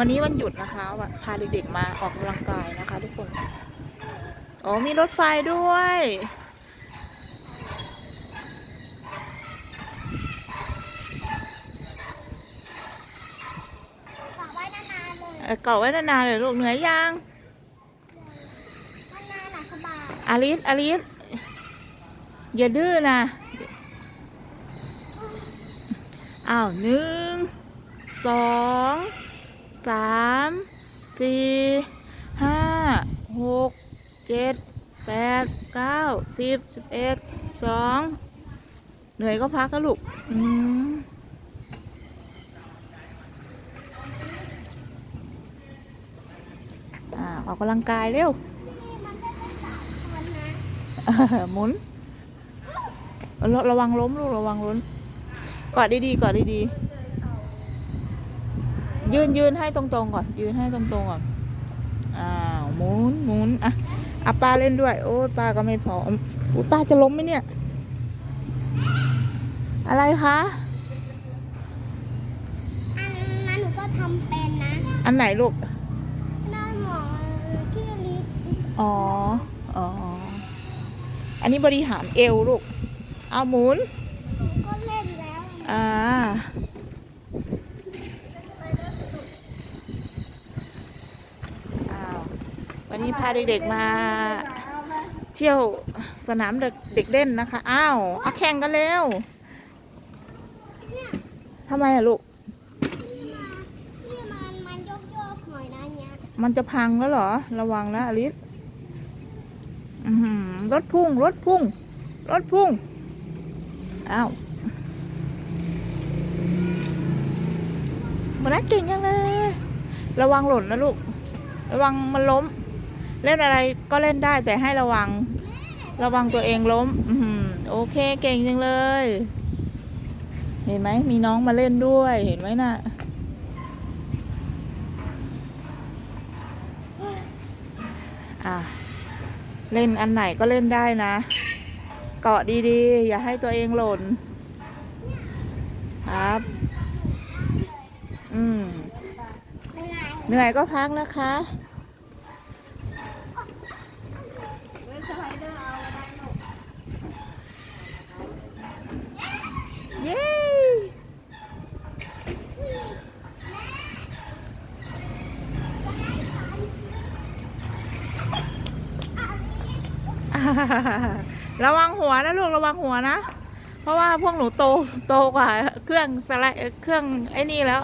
วันนี้วันหยุดนะคะว่าพาเด็กๆมาออกกำลังกายนะคะ ทุกคนอ๋อมีรถไฟด้วยฝากไว้นานๆเลยเอ่อเกาะไว้นานๆเลยลูกเหนื่อยยังนานๆหนักสบายอาริสอาริสอย่าดื้อนะอ้าวหนึ่งสอง สามสี่ห้าหกเจ็ดแปดเก้าสิบสิบเอ็ดสิบสองเหนื่อยก็พักก็ลูกอืมอ่าออกกำลังกายเร็วหมุน ระระวังล้มลูก ระวังล้มกอดดีๆกอดดีๆ ยืนยืนให้ตรงๆก่อน ยืนให้ตรงๆก่อน อ้าวหมุนหมุนอะอะป้าเล่นด้วย โอ้ยป้าก็ไม่พออุ๊ยป้าจะล้มไหมเนี่ย อะไรคะอันนั้นหนูก็ทำเป็นนะอันไหนลูกได้หมอที่ลิฟต์อ๋ออ๋ออันนี้บริหารเอวลูก เอาหมุนหนูก็เล่นแล้ว อ่า อ้าว วันนี้พาเด็กๆมา เที่ยวสนามเด็กเด็กเล่นนะคะ อ้าวเอาแข่งกันเร็วทำไมอะลูกที่มาที่มันมันโยกโยกๆหน่อยนะเนี้ยมันจะพังแล้วเหรอ ระวังนะอลิสอื้อหือรถพุ่ง รถพุ่ง รถพุ่ง อ้าวมันน่าเก่งยังเลย ระวังหล่นนะลูก ระวังมันล้ม เล่นอะไรก็เล่นได้แต่ให้ระวัง ระวังตัวเองล้ม อือหือโอเคเก่งจังเลย เห็นไหมมีน้องมาเล่นด้วยเห็นไหมน่ะอะเล่นอันไหนก็เล่นได้นะ เกาะดีๆ อย่าให้ตัวเองหล่น ครับ อืมเหนื่อยก็พักนะคะ เย้ อ่า ระวังหัวนะลูกระวังหัวนะ เพราะว่าพวกหนูโตโตกว่าเครื่องสไลด์เครื่องไอ้นี่แล้ว